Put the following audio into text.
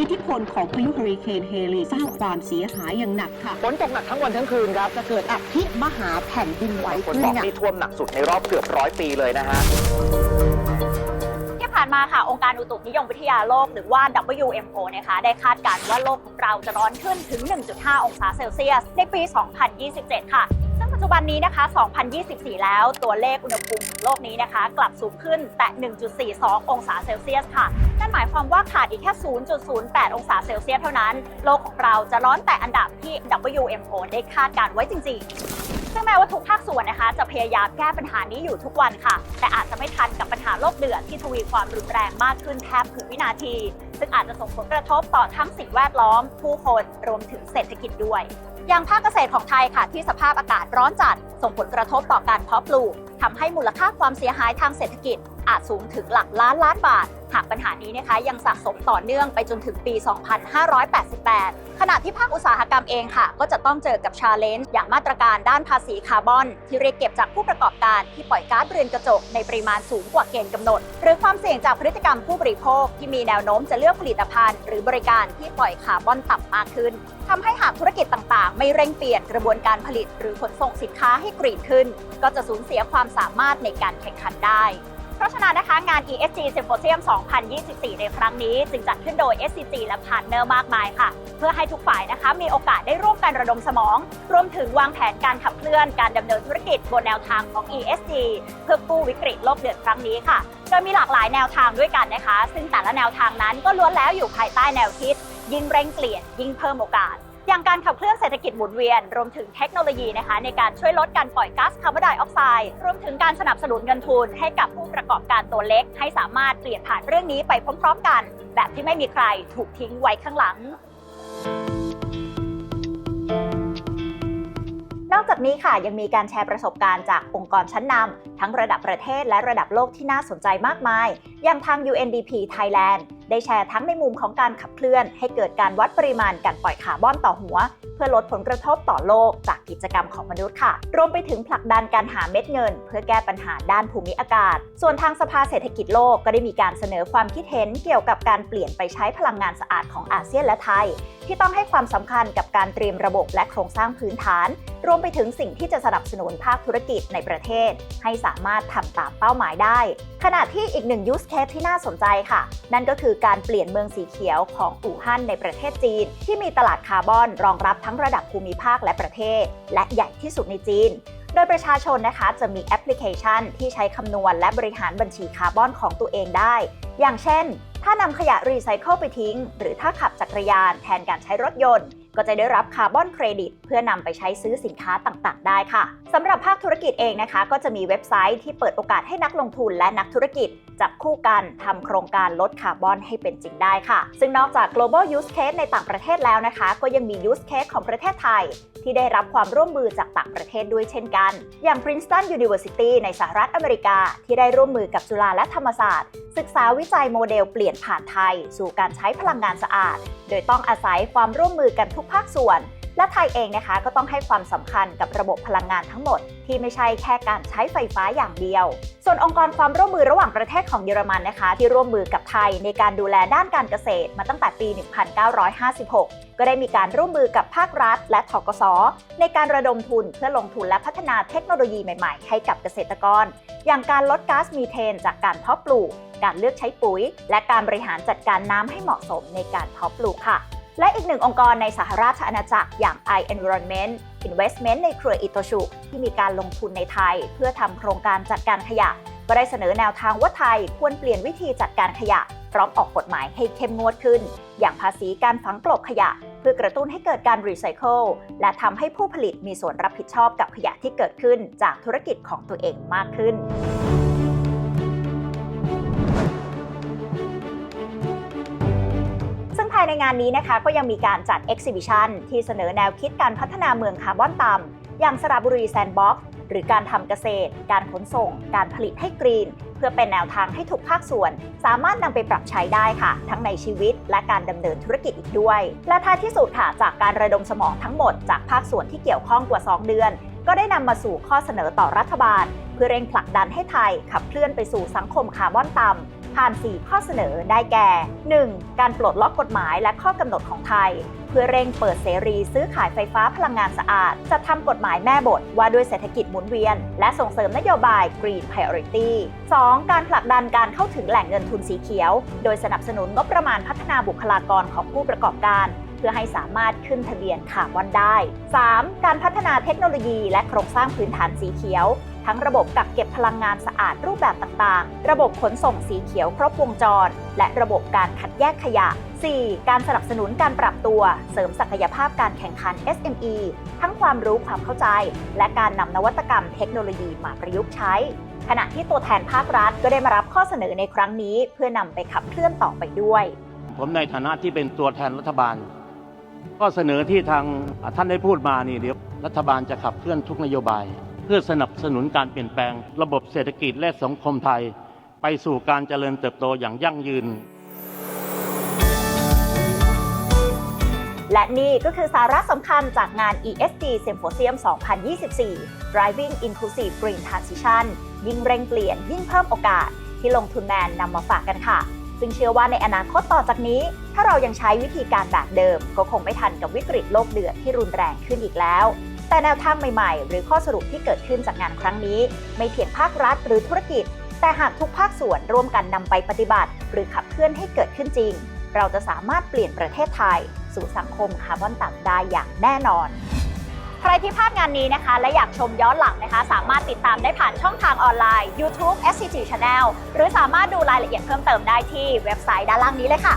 อิทธิพลของพายุเฮอริเคนเฮลีสร้างความเสียหายอย่างหนักค่ะ ฝนตกหนักทั้งวันทั้งคืนครับจะเกิดอภิมหาแผ่นดินไหวฝนขึ้นตกเนี่ยนี่ท่วมหนักสุดในรอบเกือบร้อยปีเลยนะฮะ ที่ผ่านมาค่ะ องค์การอุตุนิยมวิทยาโลก หรือว่า WMO นะคะ ได้คาดการณ์ว่าโลกของเราจะร้อนขึ้นถึง 1.5 องศาเซลเซียส ในปี 2027 ค่ะซึ่งปั จจุบันนี้นะคะ 2024 แล้ว ตัวเลขอุณหภูมิของโลกนี้นะคะ กลับสูงขึ้นแต่ 1.42 องศาเซลเซียสค่ะ นั่นหมายความว่าขาดอีกแค่ 0.08 องศาเซลเซียสเท่านั้น โลกของเราจะร้อนแต่อันดับที่ WMO ได้คาดการณ์ไว้จริง ๆ ซึ่งแม้ว่าทุกภาคส่วนนะคะ จะพยายามแก้ปัญหานี้อยู่ทุกวันค่ะ แต่อาจจะไม่ทันกับปัญหาโลกเดือดที่ทวีความรุนแรงมากขึ้นแทบทุกวินาที ซึ่งอาจจะส่งผลกระทบต่อทั้งสิ่งแวดล้อม ผู้คนรวมถึงเศรษฐกิจด้วย อย่างภาคเกษตรของไทยค่ะที่สภาพอากาศร้อนจัดส่งผลกระทบต่อการเพาะปลูกทำให้มูลค่าความเสียหายทางเศรษฐกิจ อาจสูงถึงหลักล้านล้านบาท หากปัญหานี้นะคะยังสะสมต่อเนื่องไปจนถึงปี 2588 ขณะที่ภาคอุตสาหกรรมเองค่ะ ก็จะต้องเจอกับชาเลนจ์อย่างมาตรการด้านภาษีคาร์บอน ที่เรียกเก็บจากผู้ประกอบการที่ปล่อยก๊าซเรือนกระจกในปริมาณสูงกว่าเกณฑ์กำหนด หรือความเสี่ยงจากพฤติกรรมผู้บริโภค ที่มีแนวโน้มจะเลือกผลิตภัณฑ์ หรือบริการที่ปล่อยคาร์บอนต่ำมากขึ้นทำให้หากธุรกิจต่างๆ ไม่เร่งเปลี่ยนกระบวนการผลิต หรือขนส่งสินค้าให้กรีนขึ้น ก็จะสูญเสียความสามารถในการแข่งขันได้ เพราะฉะนั้นนะคะงาน ESG Symposium 2024 ในครั้งนี้ จึงจัดขึ้นโดย SCG และพาร์ทเนอร์มากมายค่ะ เพื่อให้ทุกฝ่ายนะคะมีโอกาสได้ร่วมกันระดมสมอง รวมถึงวางแผนการขับเคลื่อนการดำเนินธุรกิจบนแนวทางของ ESG เพื่อกู้วิกฤตโลกเดือดครั้งนี้ค่ะโดยมีหลากหลายแนวทางด้วยกันนะคะ ซึ่งแต่ละแนวทางนั้นก็ล้วนแล้วอยู่ภายใต้แนวคิด ยิ่งเร่งเปลี่ยนยิ่งเพิ่มโอกาส อย่างการขับเคลื่อนเศรษฐกิจหมุนเวียน รวมถึงเทคโนโลยีนะคะ ในการช่วยลดการปล่อยก๊าซคาร์บอนไดออกไซด์รวมถึงการสนับสนุนเงินทุน ให้กับผู้ประกอบการตัวเล็ก ให้สามารถเปลี่ยนผ่านเรื่องนี้ไปพร้อมๆกัน แบบที่ไม่มีใครถูกทิ้งไว้ข้างหลังนอกจากนี้ค่ะยังมีการแชร์ประสบการณ์จากองค์กรชั้นนำทั้งระดับประเทศและระดับโลกที่น่าสนใจมากมาย อย่างทาง UNDP Thailand ได้แชร์ทั้งในมุมของการขับเคลื่อน ให้เกิดการวัดปริมาณการปล่อยคาร์บอนต่อหัว เพื่อลดผลกระทบต่อโลกจากกิจกรรมของมนุษย์ค่ะ รวมไปถึงผลักดันการหาเม็ดเงิน เพื่อแก้ปัญหาด้านภูมิอากาศ ส่วนทางสภาเศรษฐกิจโลกก็ได้มีการเสนอความคิดเห็นเกี่ยวกับการเปลี่ยนไปใช้พลังงานสะอาดของอาเซียนและไทย ที่ต้องให้ความสำคัญกับการเตรียมระบบและโครงสร้างพื้นฐาน รวมไปถึงสิ่งที่จะสนับสนุนภาคธุรกิจในประเทศ ให้สามารถทำตามเป้าหมายได้ ขณะที่อีกหนึ่งยูสเคสที่น่าสนใจค่ะ นั่นก็คือการเปลี่ยนเมืองสีเขียวของอู่ฮั่นในประเทศจีน ที่มีตลาดคาร์บอนรองรับทั้งระดับภูมิภาคและประเทศ และใหญ่ที่สุดในจีนโดยประชาชนนะคะจะมีแอปพลิเคชันที่ใช้คำนวณและบริหารบัญชีคาร์บอนของตัวเองได้ อย่างเช่น ถ้านำขยะรีไซเคิลไปทิ้ง หรือถ้าขับจักรยานแทนการใช้รถยนต์ ก็จะได้รับคาร์บอนเครดิต เพื่อนำไปใช้ซื้อสินค้าต่างๆ ได้ค่ะสำหรับภาคธุรกิจเองนะคะ ก็จะมีเว็บไซต์ที่เปิดโอกาสให้นักลงทุนและนักธุรกิจ จับคู่กันทำโครงการลดคาร์บอนให้เป็นจริงได้ค่ะ ซึ่งนอกจาก global use case ในต่างประเทศแล้วนะคะ ก็ยังมี use case ของประเทศไทย ที่ได้รับความร่วมมือจากต่างประเทศด้วยเช่นกัน อย่าง Princeton University ในสหรัฐอเมริกา ที่ได้ร่วมมือกับจุฬาและธรรมศาสตร์ ศึกษาวิจัยโมเดลเปลี่ยนผ่านไทย สู่การใช้พลังงานสะอาด โดยต้องอาศัยความร่วมมือกันทุกภาคส่วน และไทยเองนะคะก็ต้องให้ความสำคัญกับระบบพลังงานทั้งหมด ที่ไม่ใช่แค่การใช้ไฟฟ้าอย่างเดียว ส่วนองค์กรความร่วมมือระหว่างประเทศของเยอรมันนะคะ ที่ร่วมมือกับไทยในการดูแลด้านการเกษตรมาตั้งแต่ปี 1956ก็ได้มีการร่วมมือกับภาครัฐ และทกสในการระดมทุนเพื่อลงทุนและพัฒนาเทคโนโลยีใหม่ๆ ให้กับเกษตรกร อย่างการลดก๊าซมีเทน จากการเพาะปลูก การเลือกใช้ปุ๋ย และการบริหารจัดการน้ำให้เหมาะสมในการเพาะปลูกค่ะ และอีกหนึ่งองค์กรในสหราชอาณาจักรอย่าง i-Environment Investment ในเครืออิโตชุที่มีการลงทุนในไทย เพื่อทำโครงการจัดการขยะ ก็ได้เสนอแนวทางว่าไทยควรเปลี่ยนวิธีจัดการขยะ พร้อมออกกฎหมายให้เข้มงวดขึ้น อย่างภาษีการฝังกลบขยะ เพื่อกระตุ้นให้เกิดการรีไซเคิลและทำให้ผู้ผลิตมีส่วนรับผิดชอบกับขยะที่เกิดขึ้นจากธุรกิจของตัวเองมากขึ้นายในงานนี้นะคะก็ยังมีการจัด Exhibition ที่เสนอแนวคิดการพัฒนาเมืองคาร์บอนต่ำอย่างสระบุรีแซนด์บ็อกซ์หรือการทำเกษตร การขนส่ง การผลิตให้กรีน เพื่อเป็นแนวทางให้ทุกภาคส่วน สามารถนำไปปรับใช้ได้ค่ะ ทั้งในชีวิตและการดำเนินธุรกิจอีกด้วย และท้ายที่สุดค่ะจากการระดมสมองทั้งหมดจากภาคส่วนที่เกี่ยวข้องกว่า 2 เดือน ก็ได้นำมาสู่ข้อเสนอต่อรัฐบาล พื่อเร่งผลักดันให้ไทยขับเคลื่อนไปสู่สังคมคาร์บอนต่ำ ผ่าน 4 ข้อเสนอได้แก่ 1. การปลดล็อกกฎหมายและข้อกำหนดของไทย เพื่อเร่งเปิดเสรีซื้อขายไฟฟ้าพลังงานสะอาด จะทำกฎหมายแม่บทว่าด้วยเศรษฐกิจหมุนเวียน และส่งเสริมนโยบาย Green Priority 2. การผลักดันการเข้าถึงแหล่งเงินทุนสีเขียว โดยสนับสนุนงบประมาณพัฒนาบุคลากรของผู้ประกอบการเพื่อให้สามารถขึ้นทะเบียนคาร์บอนได้ 3. การพัฒนาเทคโนโลยีและโครงสร้างพื้นฐานสีเขียว ทั้งระบบกักเก็บพลังงานสะอาดรูปแบบต่างๆ ระบบขนส่งสีเขียวครบวงจร และระบบการคัดแยกขยะ 4. การสนับสนุนการปรับตัว เสริมศักยภาพการแข่งขัน SME ทั้งความรู้ความเข้าใจ และการนำนวัตกรรมเทคโนโลยีมาประยุกต์ใช้ ขณะที่ตัวแทนภาครัฐก็ได้มารับข้อเสนอในครั้งนี้ เพื่อนำไปขับเคลื่อนต่อไปด้วย ผมในฐานะที่เป็นตัวแทนรัฐบาลก็เสนอที่ทางท่านได้พูดมานี่เดี๋ยวรัฐบาลจะขับเคลื่อนทุกนโยบาย พื่อสนับสนุนการเปลี่ยนแปลง ระบบเศรษฐกิจและสังคมไทย ไปสู่การเจริญเติบโตอย่างยั่งยืน และนี่ก็คือสาระสำคัญจากงาน ESG Symposium 2024 Driving Inclusive Green Transition ยิ่งเร่งเปลี่ยนยิ่งเพิ่มโอกาส ที่ลงทุนแมนนำมาฝากกันค่ะซึ่งเชื่อว่าในอนาคตต่อจากนี้ ถ้าเรายังใช้วิธีการแบบเดิม ก็คงไม่ทันกับวิกฤตโลกเดือดที่รุนแรงขึ้นอีกแล้ว แต่แนวทางใหม่ๆ หรือข้อสรุปที่เกิดขึ้นจากงานครั้งนี้ ไม่เพียงภาครัฐหรือธุรกิจ แต่หากทุกภาคส่วนร่วมกันนำไปปฏิบัติ หรือขับเคลื่อนให้เกิดขึ้นจริง เราจะสามารถเปลี่ยนประเทศไทย สู่สังคมคาร์บอนต่ำได้อย่างแน่นอน ใครที่พลาดงานนี้นะคะ และอยากชมย้อนหลังนะคะ สามารถติดตามได้ผ่านช่องทางออนไลน์ YouTube SCG Channel หรือสามารถดูรายละเอียดเพิ่มเติมได้ที่เว็บไซต์ด้านล่างนี้เลยค่ะ